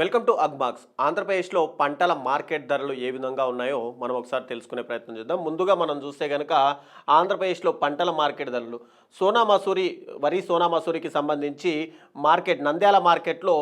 Welcome to అగ్బాక్స్. ఆంధ్రప్రదేశ్లో పంటల market ధరలు ఏ విధంగా ఉన్నాయో మనం ఒకసారి తెలుసుకునే ప్రయత్నం చేద్దాం. ముందుగా మనం చూస్తే కనుక ఆంధ్రప్రదేశ్లో పంటల మార్కెట్ ధరలు. సోనా మసూరి వరి సోనా మసూరికి సంబంధించి మార్కెట్ నంద్యాల మార్కెట్లో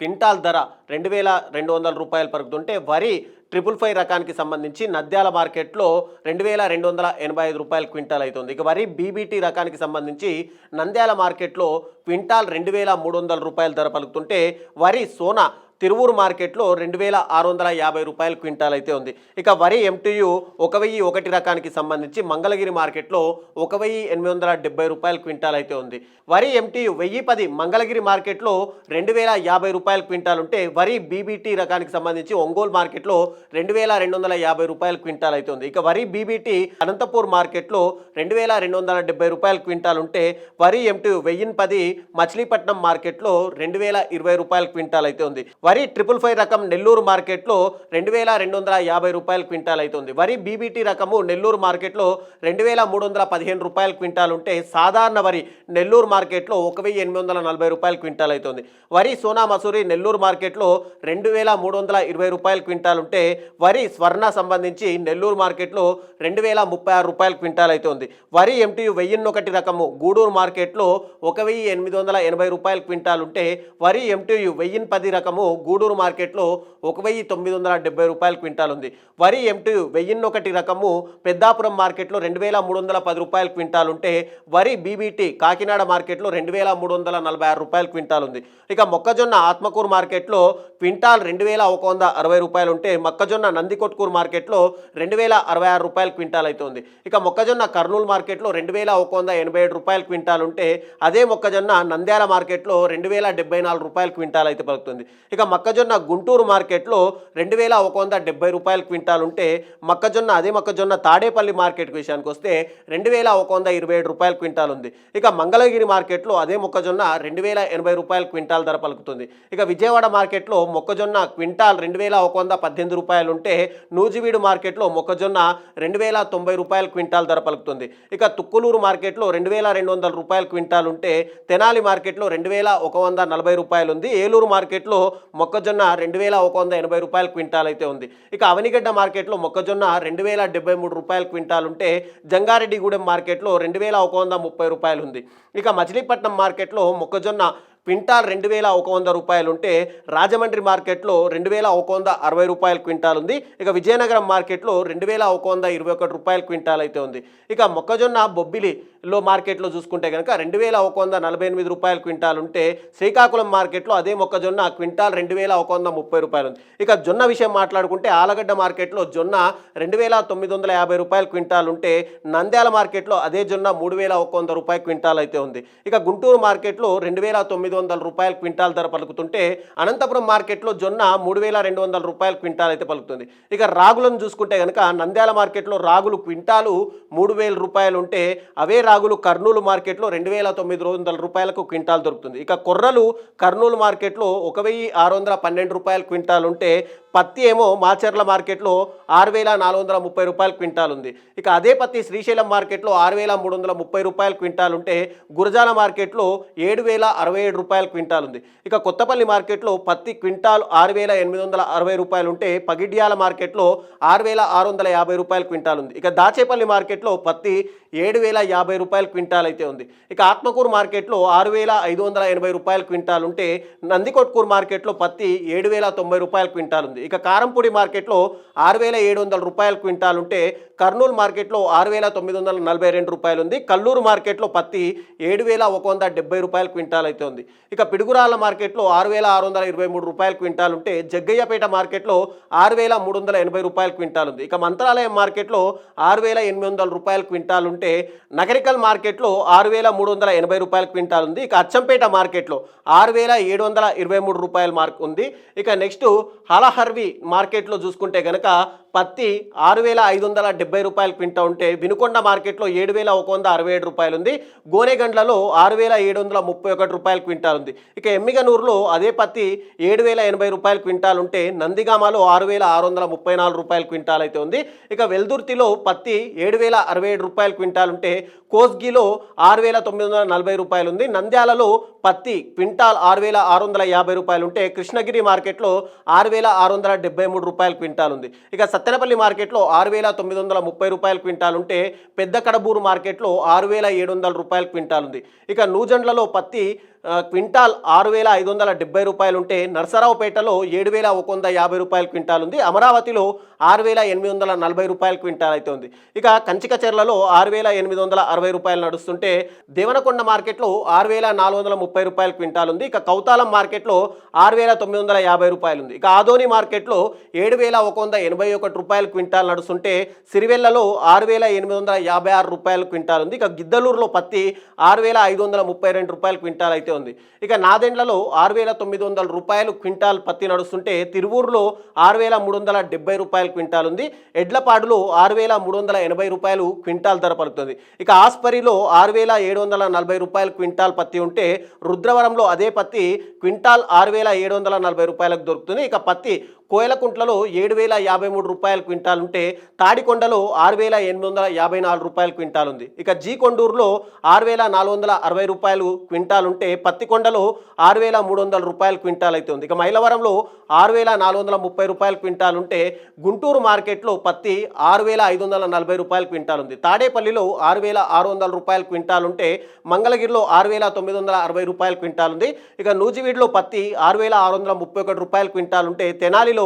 క్వింటాల్ ధర రెండు వేల రెండు వందల రూపాయలు పరుగుతుంటే వరి ట్రిపుల్ ఫైవ్ రకానికి సంబంధించి నద్యాల మార్కెట్లో రెండు వేల రెండు వందల ఎనభై ఐదు రూపాయలు క్వింటాల్ అవుతుంది ఇక వరి బీబీటీ రకానికి సంబంధించి నంద్యాల మార్కెట్లో క్వింటాల్ రెండు వేల మూడు వందల రూపాయల ధర పలుకుతుంటే వరి సోనా తిరువూరు మార్కెట్లో రెండు వేల ఆరు వందల యాభై రూపాయల క్వింటాల్ అయితే ఉంది. ఇక వరి ఎంటీయు ఒక వెయ్యి ఒకటి రకానికి సంబంధించి మంగళగిరి మార్కెట్లో ఒక వెయ్యి ఎనిమిది వందల డెబ్బై రూపాయల క్వింటాల్ అయితే ఉంది. వరి ఎంటీయు వెయ్యి పది మంగళగిరి మార్కెట్లో రెండు వేల యాభై రూపాయల క్వింటాల్ ఉంటే వరి బీబీటీ రకానికి సంబంధించి ఒంగోలు మార్కెట్లో రెండు వేల రెండు వందల యాభై రూపాయల క్వింటాల్ అయితే ఉంది ఇక వరి బీబీటీ అనంతపూర్ మార్కెట్లో రెండు వేల రెండు వందల డెబ్బై రూపాయల క్వింటాల్ ఉంటే వరి ఎంటు వెయ్యిన్ పది మచిలీపట్నం మార్కెట్లో రెండు వేల ఇరవై రూపాయల క్వింటాల్ అయితే ఉంది వరి ట్రిపుల్ ఫైవ్ రకం నెల్లూరు మార్కెట్లో రెండు వేల రెండు వందల యాభై రూపాయల క్వింటాల్ అవుతుంది వరి బీబీటీ రకము నెల్లూరు మార్కెట్లో రెండు వేల మూడు వందల పదిహేను రూపాయల క్వింటాల్ ఉంటే సాధారణ వరి నెల్లూరు మార్కెట్లో ఒక వెయ్యి ఎనిమిది వందల నలభై రూపాయల క్వింటాల్ అవుతుంది వరి సోనా మసూరి నెల్లూరు మార్కెట్లో రెండు వేల మూడు వందల ఇరవై రూపాయల క్వింటాల్ ఉంటే వరి స్వర్ణ సంబంధించి నెల్లూరు మార్కెట్లో రెండు వేల ముప్పై ఆరు రూపాయల క్వింటాల్ అయితే ఉంది. వరి ఎంటీయు వెయ్యిన్నొకటి రకము గూడూరు మార్కెట్లో ఒక వెయ్యి ఎనిమిది వందల ఎనభై రూపాయల క్వింటాల్ ఉంటే వరి ఎంటీయు వెయ్యిన్ పది రకము గూడూరు మార్కెట్లో ఒక వెయ్యి తొమ్మిది వందల డెబ్బై రూపాయల క్వింటాల్ ఉంది. వరి ఎంటీయు వెయ్యిన్నొకటి రకము పెద్దాపురం మార్కెట్లో రెండు వేల మూడు వందల పది రూపాయల క్వింటాల్ ఉంటే వరి బీబీటీ కాకినాడ మార్కెట్లో రెండు వేల మూడు వందల నలభై ఆరు రూపాయల క్వింటాల్ ఉంది. ఇక మొక్కజొన్న ఆత్మకూరు మార్కెట్లో క్వింటాల్ రెండు వేల ఒక వంద అరవై రూపాయలు ఉంటే మొక్కజొన్న నందికొట్కూరు మార్కెట్లో రెండు వేల అరవై ఆరు రూపాయల క్వింటాల్ అవుతుంది ఇక మొక్కజొన్న కర్నూలు మార్కెట్లో రెండు వేల ఒక వంద ఎనభై ఏడు రూపాయల క్వింటాల్ ఉంటే అదే మొక్కజొన్న నంద్యాల మార్కెట్లో రెండు వేల డెబ్బై నాలుగు రూపాయల క్వింటాల్ అయితే పలుకుతుంది. ఇక మొక్కజొన్న గుంటూరు మార్కెట్లో రెండు వేల ఒక వంద డెబ్బై రూపాయల క్వింటాల్ ఉంటే మొక్కజొన్న అదే మొక్కజొన్న తాడేపల్లి మార్కెట్ విషయానికి వస్తే రెండు వేల ఒక వంద ఇరవై ఏడు రూపాయల క్వింటాల్ ఉంది. ఇక మంగళగిరి మార్కెట్లో అదే మొక్కజొన్న రెండు వేల ఎనభై రూపాయల క్వింటాల్ ధర పలుకుతుంది. ఇక విజయవాడ మార్కెట్లో మొక్కజొన్న క్వింటాల్ రెండు వేల ఒక వంద పద్దెనిమిది రూపాయలు ఉంటే నూజివీడు మార్కెట్లో మొక్కజొన్న రెండు వేల తొంభై రూపాయల క్వింటాల్ ధర పలుకుతుంది. ఇక తుక్కులూరు మార్కెట్లో రెండు వేల రెండు వందల రూపాయల క్వింటాల్ ఉంటే తెనాలి మార్కెట్లో రెండు వేల ఒక వంద నలభై రూపాయలు ఉంది ఏలూరు మార్కెట్లో మొక్కజొన్న రెండు వేల ఒక వంద ఎనభై రూపాయల క్వింటాల్ అయితే ఉంది. ఇక అవనిగడ్డ మార్కెట్లో మొక్కజొన్న రెండు వేల డెబ్బై మూడు రూపాయల క్వింటాల్ ఉంటే జంగారెడ్డిగూడెం మార్కెట్లో రెండు వేల ఒక వంద ముప్పై రూపాయలు ఉంది ఇక మచిలీపట్నం మార్కెట్లో మొక్కజొన్న క్వింటాల్ రెండు వేల ఒక వంద రూపాయలు ఉంటే రాజమండ్రి మార్కెట్లో రెండు వేల ఒక వంద అరవై రూపాయల క్వింటాల్ ఉంది ఇక విజయనగరం మార్కెట్లో రెండు వేల ఒక వంద ఇరవై ఒకటి రూపాయల క్వింటాల్ అయితే ఉంది. ఇక మొక్కజొన్న బొబ్బిలిలో మార్కెట్లో చూసుకుంటే కనుక రెండు వేల ఒక వంద నలభై ఎనిమిది రూపాయల క్వింటాల్ ఉంటే శ్రీకాకుళం మార్కెట్లో అదే మొక్కజొన్న క్వింటాల్ రెండు వేల ఒక వంద ముప్పై రూపాయలు ఉంది ఇక జొన్న విషయం మాట్లాడుకుంటే ఆలగడ్డ మార్కెట్లో జొన్న రెండు వేల తొమ్మిది వందల యాభై రూపాయల క్వింటాల్ ఉంటే నంద్యాల మార్కెట్లో అదే జొన్న మూడు వేల ఒక వంద రూపాయల క్వింటాల్ అయితే ఉంది. ఇక గుంటూరు మార్కెట్లో రెండు వేల తొమ్మిది వందల రూపాయల క్వింటాల్ ధర పలుకుతుంటే అనంతపురం మార్కెట్లో జొన్న మూడు వేల రెండు వందల రూపాయల క్వింటాల్ అయితే పలుకుతుంది. ఇక రాగులను చూసుకుంటే కనుక నంద్యాల మార్కెట్లో రాగులు క్వింటాలు మూడు వేల రూపాయలు ఉంటే అవే రాగులు కర్నూలు మార్కెట్లో రెండు వేల తొమ్మిది వందల రూపాయలకు క్వింటాల్ దొరుకుతుంది. ఇక కొర్రలు కర్నూలు మార్కెట్లో ఒక వెయ్యి ఆరు వందల పన్నెండు రూపాయల క్వింటాల్ ఉంటే పత్తి ఏమో మాచర్ల మార్కెట్లో ఆరు వేల నాలుగు వందల ముప్పై రూపాయల క్వింటాల్ ఉంది. ఇక అదే పత్తి శ్రీశైలం మార్కెట్లో ఆరు వేల మూడు వందల ముప్పై రూపాయల క్వింటాల్ ఉంటే గురజాల మార్కెట్లో ఏడు వేల అరవై ఏడు రూపాయల క్వింటాల్ ఉంది. ఇక కొత్తపల్లి మార్కెట్లో పత్తి క్వింటాల్ ఆరు వేల ఎనిమిది వందల అరవై రూపాయలు ఉంటే పగిడ్యాల మార్కెట్లో ఆరు వేల ఆరు వందల యాభై రూపాయల క్వింటాల్ ఉంది. ఇక దాచేపల్లి మార్కెట్లో పత్తి ఏడు వేల యాభై రూపాయల క్వింటాల్ అయితే ఉంది. ఇక ఆత్మకూరు మార్కెట్లో ఆరు వేల ఐదు వందల ఎనభై రూపాయల క్వింటాల్ ఉంటే నందికొట్కూరు మార్కెట్లో పత్తి ఏడు వేల తొంభై రూపాయల క్వింటాల్ ఉంది. ఇక కారంపూడి మార్కెట్లో ఆరు వేల ఏడు వందల రూపాయల క్వింటాల్ ఉంటే కర్నూలు మార్కెట్లో ఆరు వేల తొమ్మిది వందల నలభై రెండు రూపాయలు ఉంది. కల్లూరు మార్కెట్లో పత్తి ఏడు వేల ఒక వంద డెబ్బై రూపాయల క్వింటాల్ అయితే ఉంది. ఇక పిడుగురాళ్ళ మార్కెట్లో ఆరు వేల ఆరు వందల ఇరవై మూడు రూపాయల క్వింటాల్ ఉంటే జగ్గయ్యపేట మార్కెట్లో ఆరు వేల మూడు వందల ఎనభై రూపాయల క్వింటాల్ ఉంది. ఇక మంత్రాలయం మార్కెట్లో ఆరు వేల ఎనిమిది వందల రూపాయల క్వింటాల్ ఉంది ఉంటే నగరికల్ మార్కెట్లో ఆరు వేల మూడు వందల ఎనభై రూపాయల క్వింటాల్ ఉంది. ఇక అచ్చంపేట మార్కెట్లో ఆరు వేల ఏడు వందల ఇరవై మూడు రూపాయల మార్క్ ఉంది. ఇక నెక్స్ట్ హలహర్వి మార్కెట్లో చూసుకుంటే కనుక పత్తి ఆరు వేల ఐదు వందల డెబ్బై రూపాయలు క్వింటా ఉంటే వినుకొండ మార్కెట్లో ఏడు వేల ఒక వంద అరవై ఏడు రూపాయలు ఉంది గోనెగండ్లలో ఆరు వేల ఏడు వందల ముప్పై ఒకటి రూపాయలు క్వింటాల్ ఉంది. ఇక ఎమ్మిగనూరులో అదే పత్తి ఏడు వేల ఎనభై రూపాయలు క్వింటాల్ ఉంటే నందిగామలో ఆరు వేల ఆరు వందల ముప్పై నాలుగు రూపాయలు క్వింటాల్ అయితే ఉంది. ఇక వెల్దుర్తిలో పత్తి ఏడు వేల అరవై ఏడు రూపాయలు క్వింటాల్ ఉంటే కోస్గిలో ఆరు వేల తొమ్మిది వందల నలభై రూపాయలు ఉంది. నంద్యాలలో పత్తి క్వింటాల్ ఆరు వేల ఆరు వందల యాభై రూపాయలు ఉంటే కృష్ణగిరి మార్కెట్లో ఆరు వేల ఆరు వందల డెబ్బై మూడు రూపాయలు క్వింటాల్ ఉంది. ఇక సత్తెనపల్లి మార్కెట్లో ఆరు వేల తొమ్మిది వందల ముప్పై రూపాయలు క్వింటాల్ ఉంటే పెద్ద కడబూరు మార్కెట్లో ఆరు వేల ఏడు వందల రూపాయలు క్వింటాల్ ఉంది. ఇక నూజండ్లలో పత్తి క్వింటాల్ ఆరు వేల ఐదు వందల డెబ్బై రూపాయలు ఉంటే నరసరావుపేటలో ఏడు వేల ఒక వంద యాభై రూపాయలు క్వింటాల్ ఉంది అమరావతిలో ఆరు వేల ఎనిమిది వందల నలభై రూపాయలు క్వింటాల్ అయితే ఉంది ఇక కంచికచెర్లలో ఆరు వేల ఎనిమిది వందల అరవై రూపాయలు నడుస్తుంటే దేవనకొండ మార్కెట్లో ఆరు వేల నాలుగు వందల ముప్పై రూపాయలు క్వింటాల్ ఉంది ఇక కౌతాలం మార్కెట్లో ఆరు వేల తొమ్మిది వందల యాభై రూపాయలు ఉంది ఇక ఆదోని మార్కెట్లో ఏడు వేల ఒక వంద ఎనభై ఒకటి రూపాయలు క్వింటాల్ నడుస్తుంటే సిరివెల్లలో ఆరు వేల ఎనిమిది వందల యాభై ఆరు రూపాయల క్వింటాల్ ఉంది ఇక గిద్దలూరులో పత్తి ఆరు వేల ఐదు వందల ముప్పై రెండు రూపాయలు క్వింటాల్ అయితే ఉంది. ఇక నాదెండ్లలో ఆరు వేల తొమ్మిది వందల రూపాయలు క్వింటాల్ పత్తి నడుస్తుంటే తిరువూరులో ఆరు వేల మూడు వందల డెబ్బై రూపాయలు క్వింటాల్ ఉంది. ఎడ్లపాడులో ఆరు వేల మూడు వందల ఎనభై రూపాయలు క్వింటాల్ ధర పలుకుతుంది. ఇక ఆస్పరిలో ఆరు వేల ఏడు వందల నలభై రూపాయలు క్వింటాల్ పత్తి ఉంటే రుద్రవరంలో అదే పత్తి క్వింటాల్ ఆరు వేల ఏడు వందల నలభై రూపాయలకు దొరుకుతుంది. ఇక పత్తి కోయలకుంట్లలో ఏడు వేల యాభై మూడు రూపాయలు క్వింటాల్ ఉంటే తాడికొండలో ఆరు వేల ఎనిమిది వందల యాభై నాలుగు రూపాయలు క్వింటాల్ ఉంది. ఇక జీ కొండూరులో ఆరు వేల నాలుగు వందల అరవై రూపాయలు క్వింటాల్ ఉంటే పత్తికొండలో ఆరు వేల మూడు వందల రూపాయలు క్వింటాల్ అయితే ఉంది. ఇక మైలవరంలో ఆరు వేల నాలుగు వందల ముప్పై రూపాయలు క్వింటాల్ ఉంటే గుంటూరు మార్కెట్లో పత్తి ఆరు వేల ఐదు వందల నలభై రూపాయలు క్వింటాల్ ఉంది. తాడేపల్లిలో ఆరు వేల ఆరు వందల రూపాయలు క్వింటాల్ ఉంటే మంగళగిరిలో ఆరు వేల తొమ్మిది వందల అరవై రూపాయలు క్వింటాల్ ఉంది. ఇక నూజివీడులో పత్తి ఆరు వేల ఆరు వందల ముప్పై ఒకటి రూపాయలు క్వింటాల్ ఉంటే తెనాలిలో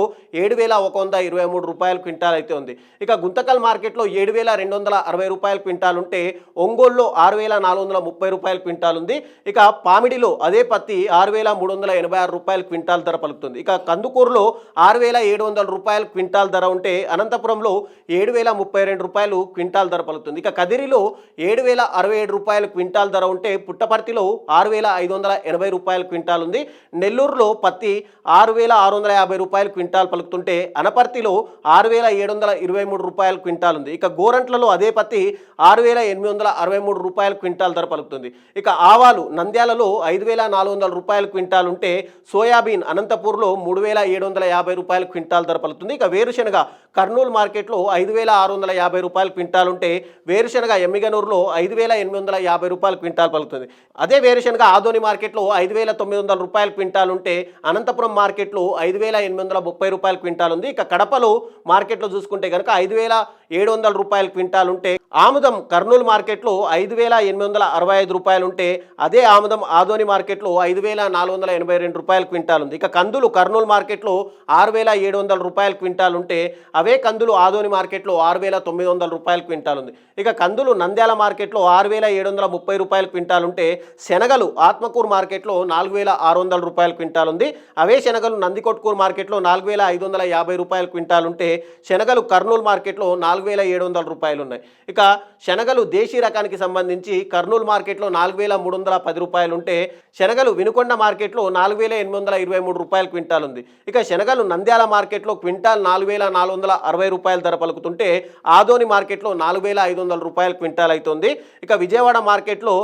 ఏడు వేల ఒక వంద ఇరవై మూడు రూపాయలు క్వింటాల్ అయితే ఉంది. ఇక గుంతకల్ మార్కెట్లో ఏడు వేల రెండు వందల అరవై రూపాయలు క్వింటాల్ ఉంటే ఒంగోలులో ఆరు వేల నాలుగు వందల ముప్పై రూపాయలు క్వింటాల్ ఉంది. ఇక పామిడిలో అదే పత్తి ఆరు వేల మూడు వందల ఎనభై ఆరు రూపాయలు క్వింటాల్ ధర పలుకుతుంది. ఇక కందుకూరులో ఆరు వేల ఏడు వందల రూపాయలు క్వింటాల్ ధర ఉంటే అనంతపురంలో ఏడు వేల ముప్పై రెండు రూపాయలు క్వింటాల్ ధర పలుకుతుంది. ఇక కదిరిలో ఏడు వేల అరవై ఏడు రూపాయలు క్వింటాల్ ధర ఉంటే పుట్టపర్తిలో ఆరు వేల ఐదు వందల ఎనభై రూపాయలు క్వింటాల్ ఉంది. నెల్లూరులో పత్తి ఆరు వేల ఆరు వందల యాభై రూపాయలు క్వింటాల్ పలుకుతుంటే అనపర్తిలో ఆరు వేల ఏడు వందల ఇరవై మూడు రూపాయలు క్వింటాల్ ఉంది. ఇక గోరంట్లలో అదే పత్తి ఆరు వేల ఎనిమిది వందల అరవై మూడు రూపాయలు క్వింటాల్ ధర పలుకుతుంది. ఇక ఆవాలు నంద్యాలలో ఐదు వేల నాలుగు వందల రూపాయలు క్వింటాల్ ఉంటే సోయాబీన్ అనంతపూర్లో మూడు వేల ఏడు వందల యాభై రూపాయలు క్వింటాల్ ధర పలుకుతుంది. ఇక వేరుశనగ కర్నూలు మార్కెట్లో ఐదు వేల ఆరు వందల యాభై రూపాయలు క్వింటాల్ ఉంటే వేరుశనగ ఎమ్మిగనూరులో ఐదు వేల ఎనిమిది వందల యాభై రూపాయలు క్వింటాల్ పలుకుతుంది. అదే వేరుశనగ ఆదోని మార్కెట్లో ఐదు వేల తొమ్మిది వందల రూపాయలు క్వింటాల్ ఉంటే అనంతపురం మార్కెట్లో ఐదు వేల ఎనిమిది వందల ముప్పై రూపాయలు క్వింటాల్ ఉంది. ఇక కడపలో మార్కెట్లో చూసుకుంటే కనుక ఐదు వేల ఏడు వందల రూపాయల క్వింటాల్ ఉంటే ఆముదం కర్నూలు మార్కెట్లో ఐదు వేల ఎనిమిది వందల అరవై ఐదు రూపాయలు ఉంటే అదే ఆముదం ఆదోని మార్కెట్లో ఐదు వేల నాలుగు వందల ఎనభై రెండు రూపాయల క్వింటాల్ ఉంది. ఇక కందులు కర్నూలు మార్కెట్లో ఆరు వేల ఏడు వందల రూపాయలు క్వింటాల్ ఉంటే అవే కందులు ఆదోని మార్కెట్లో ఆరు వేల తొమ్మిది వందల రూపాయల క్వింటాల్ ఉంది. ఇక కందులు నంద్యాల మార్కెట్లో ఆరు వేల ఏడు వందల ముప్పై రూపాయల క్వింటాల్ ఉంటే శనగలు ఆత్మకూరు మార్కెట్లో నాలుగు వేల ఆరు వందల రూపాయలు క్వింటాల్ ఉంది. అవే శనగలు నందికొట్కూరు మార్కెట్లో నాలుగు వేల ఐదు వందల యాభై రూపాయలు క్వింటాల్ ఉంటే శనగలు కర్నూలు మార్కెట్లో నాలుగు వేల ఏడు వందల రూపాయలు ఉన్నాయి ఇక శనగలు దేశీ రకానికి సంబంధించి కర్నూలు మార్కెట్లో నాలుగు వేల మూడు వందల పది రూపాయలు ఉంటే శనగలు వినుకొండ మార్కెట్లో నాలుగు వేల ఎనిమిది వందల ఇరవై మూడు రూపాయలు క్వింటాల్ ఉంది ఇక శనగలు నంద్యాల మార్కెట్లో క్వింటాల్ నాలుగు వేల నాలుగు వందల అరవై రూపాయల ధర పలుకుతుంటే ఆదోని మార్కెట్లో నాలుగు వేల ఐదు వందల రూపాయలు క్వింటాల్ అవుతుంది ఇక విజయవాడ మార్కెట్లో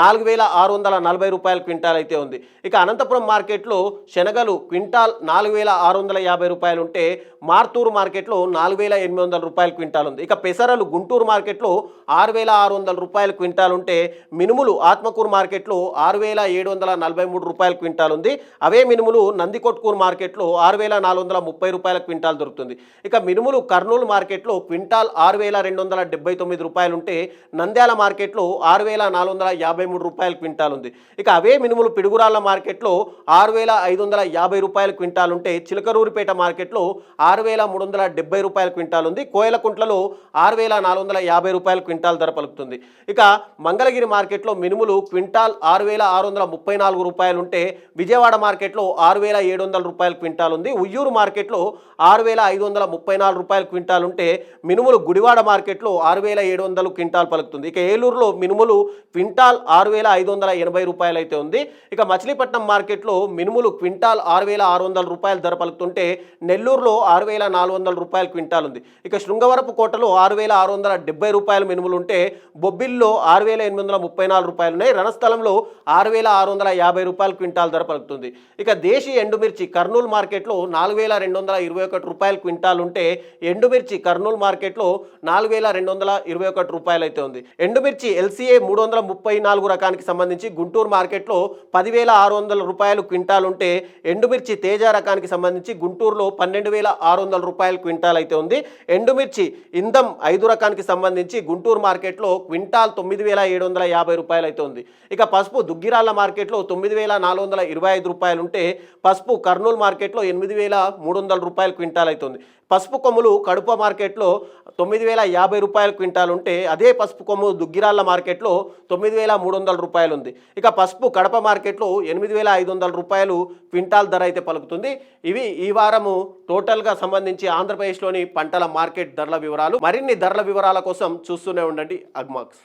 నాలుగు వేల ఆరు వందల నలభై రూపాయలు క్వింటాల్ అయితే ఉంది ఇక అనంతపురం మార్కెట్లో శనగలు క్వింటాల్ నాలుగు వేల ఆరు వందల యాభై రూపాయలు ఉంటే మార్తూరు మార్కెట్లో నాలుగు వేల ఎనిమిది వందల రూపాయలు క్వింటాల్ ఉంది ఇక పెసరలు గుంటూరు మార్కెట్లో ఆరు వేల ఆరు వందల రూపాయల క్వింటాల్ ఉంటే మినుములు ఆత్మకూరు మార్కెట్లో ఆరు వేల ఏడు వందల నలభై మూడు రూపాయల క్వింటాల్ ఉంది అవే మినుములు నందికొట్కూరు మార్కెట్లో ఆరు వేల నాలుగు వందల ముప్పై రూపాయల క్వింటాల్ దొరుకుతుంది. ఇక మినుములు కర్నూలు మార్కెట్లో క్వింటాల్ ఆరు వేల రెండు వందల డెబ్బై తొమ్మిది రూపాయలు ఉంటే నంద్యాల మార్కెట్లో ఆరు వేల నాలుగు వందల యాభై మూడు రూపాయల క్వింటాల్ ఉంది ఇక అవే మినుములు పిడుగురాళ్ళ మార్కెట్లో ఆరు వేల ఐదు వందల యాభై రూపాయలు క్వింటాల్ ఉంటే చిలకరూరిపేట మార్కెట్లో ఆరు వేల మూడు వందల డెబ్బై రూపాయల క్వింటాల్ ఉంది కోయలకుంట మాగుంట్లలో ఆరు వేల నాలుగు వందల యాభై రూపాయలు క్వింటాల్ ధర పలుకుతుంది. ఇక మంగళగిరి మార్కెట్లో మినుములు క్వింటాల్ ఆరు వేల ఆరు వందల ముప్పై నాలుగు రూపాయలు ఉంటే విజయవాడ మార్కెట్లో ఆరు వేల ఏడు వందల రూపాయలు క్వింటాల్ ఉంది. ఉయ్యూరు మార్కెట్లో ఆరు వేల ఐదు వందల ముప్పై నాలుగు రూపాయలు క్వింటాల్ ఉంటే మినుములు గుడివాడ మార్కెట్లో ఆరు వేల ఏడు వందలు క్వింటాల్ పలుకుతుంది. ఇక ఏలూరులో మినుములు క్వింటాల్ ఆరు వేల ఐదు వందల ఎనభై రూపాయలు అయితే ఉంది. ఇక మచిలీపట్నం మార్కెట్లో మినుములు క్వింటాల్ ఆరు వేల ఆరు వందల రూపాయల ధర పలుకుతుంటే నెల్లూరులో ఆరు వేల నాలుగు వందల రూపాయలు క్వింటాల్ ఉంది. ఇక శృంగవరపు కోటలో ఆరు వేల ఆరు వందల డెబ్బై రూపాయల మినుములు ఉంటే బొబ్బిల్లో ఆరు వేల ఎనిమిది వందల ముప్పై నాలుగు రూపాయలు ఉన్నాయి రణస్థలంలో ఆరు వేల ఆరు వందల యాభై రూపాయలు క్వింటాల్ ధర పలుకుతుంది. ఇక దేశీ ఎండుమిర్చి కర్నూలు మార్కెట్లో నాలుగు వేల రెండు వందల ఇరవై ఒకటి రూపాయలు క్వింటాల్ ఉంటే ఎండుమిర్చి కర్నూలు మార్కెట్లో నాలుగు వేల రెండు వందల ఇరవై ఒకటి రూపాయలు అయితే ఉంది. ఎండుమిర్చి ఎల్సీఏ మూడు వందల ముప్పై నాలుగు రకానికి సంబంధించి గుంటూరు మార్కెట్లో పదివేల ఆరు వందల రూపాయలు క్వింటాల్ ఉంటే ఎండుమిర్చి తేజ రకానికి సంబంధించి గుంటూరులో పన్నెండు వేల ఆరు వందల రూపాయలు క్వింటాల్ అయితే ఉంది. ఎండుమిర్చి ఇందం ఐదు రకానికి సంబంధించి గుంటూరు మార్కెట్లో క్వింటాల్ తొమ్మిది వేల ఏడు వందల యాభై రూపాయలు అయితే ఉంది. ఇక పసుపు దుగ్గిరాల మార్కెట్లో తొమ్మిది వేల నాలుగు వందల ఇరవై ఐదు రూపాయలు ఉంటే పసుపు కర్నూలు మార్కెట్లో ఎనిమిది వేల మూడు వందల రూపాయలు క్వింటాల్ అవుతుంది పసుపు కొమ్ములు కడుప మార్కెట్లో తొమ్మిది వేల యాభై రూపాయలు క్వింటాల్ ఉంటే అదే పసుపు కొమ్ము దుగ్గిరాళ్ళ మార్కెట్లో తొమ్మిది వేల మూడు వందల రూపాయలు ఉంది. ఇక పసుపు కడప మార్కెట్లో ఎనిమిది వేల ఐదు వందల రూపాయలు క్వింటాల్ ధర అయితే పలుకుతుంది. ఇవి ఈ వారము టోటల్గా సంబంధించి ఆంధ్రప్రదేశ్లోని పంటల మార్కెట్ ధరల వివరాలు. మరిన్ని ధరల వివరాల కోసం చూస్తూనే ఉండండి అగ్మాక్స్.